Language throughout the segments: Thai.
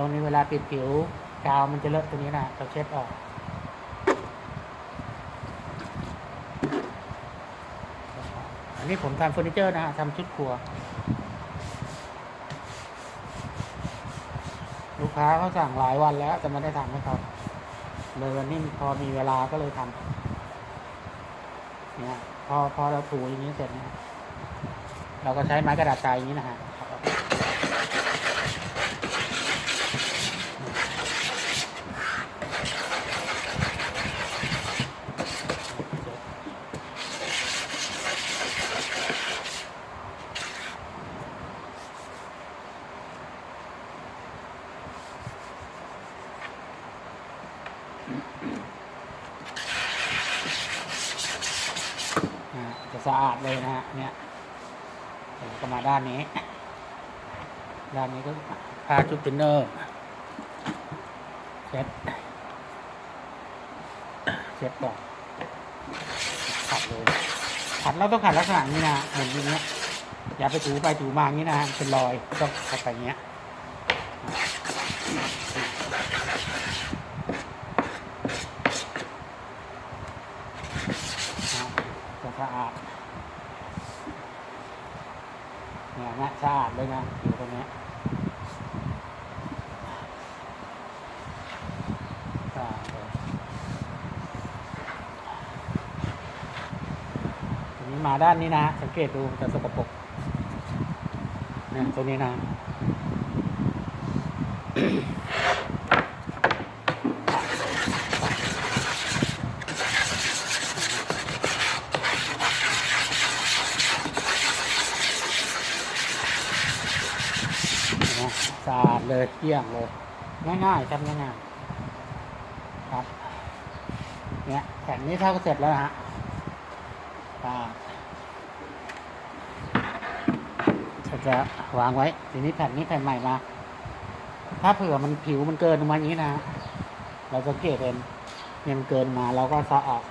ตรงนี้เวลาปิดผิวกาวมันจะเลอะตรงนี้นะเราเช็ดออก อันนี้ผมทำเฟอร์นิเจอร์นะฮะทำชุดครัว ลูกค้าเขาสั่งหลายวันแล้ว แต่ไม่ได้ทำให้เขาเลยวันนี้พอมีเวลาก็เลยทำ เนี่ยพอพอเราถูอย่างนี้เสร็จเนี่ยเราก็ใช้ไม้กระดาษทรายอย่างนี้นะฮะอ่า จะสะอาดเลยนะฮะเนี่ยก็มาด้านนี้ ด้านนี้ก็ผ้าชุดตินเนอร์เช็ดเช็ดก่อนขัดเลยขัดเราต้องขัดลักษณะนี้นะเหมือนอย่างเงี้ยอย่าไปถูไปถูมาอย่างนี้นะเป็นรอยต้องขัดไปอย่างเงี้ยอ่าจะสะอาด เนี่ยนะสะอาดเลยนะอยู่ตรงนี้ทีนี้มาด้านนี้นะ สังเกตดูจะสกปรกเนี่ยตรงนี้นะ นะ สะอาดเลยเกลี้ยงเลย ง่ายๆทำง่ายๆครับ เนี่ยแผ่นนี้เท่าก็เสร็จแล้วฮะสะอาดจะวางไว้ ทีนี้แผ่นนี้แผ่นใหม่มา ถ้าเผื่อมันผิวมันเกินออกมาอย่างนี้นะ เราจะเกตเป็นเนี่ยมันเกินมาเราก็ซอออก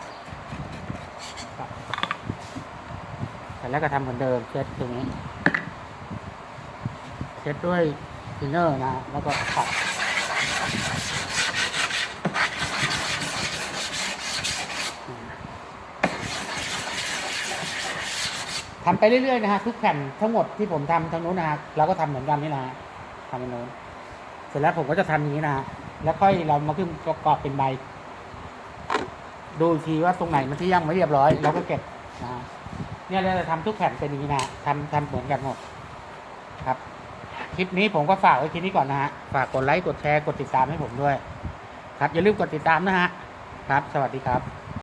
ครับเสร็จแล้วก็ทำเหมือนเดิมเช็ดตรงนี้เช็ดด้วย ทินเนอร์นะแล้วก็ขัดทำไปเรื่อยๆนะฮะทุกแผ่นทั้งหมดที่ผมทำทางโน้นนะฮะเราก็ทำเหมือนกันนี่นะทำทางโน้นเสร็จแล้วผมก็จะทำอย่านี้นะฮะแล้วค่อยเรามาขึ้นประกอบเป็นใบ ดูทีว่าตรงไหนมันที่ยังไม่เรียบร้อยเราก็เก็บนะเนี่ยเราจะทำทุกแผ่นเป็นนี้นะฮะทำทำเหมือนกันหมดครับ คลิปนี้ผมก็ฝากไว้คลิปนี้ก่อนนะฮะ ฝากกดไลค์ กดแชร์ กดติดตามให้ผมด้วย ครับ อย่าลืมกดติดตามนะฮะ ครับ สวัสดีครับ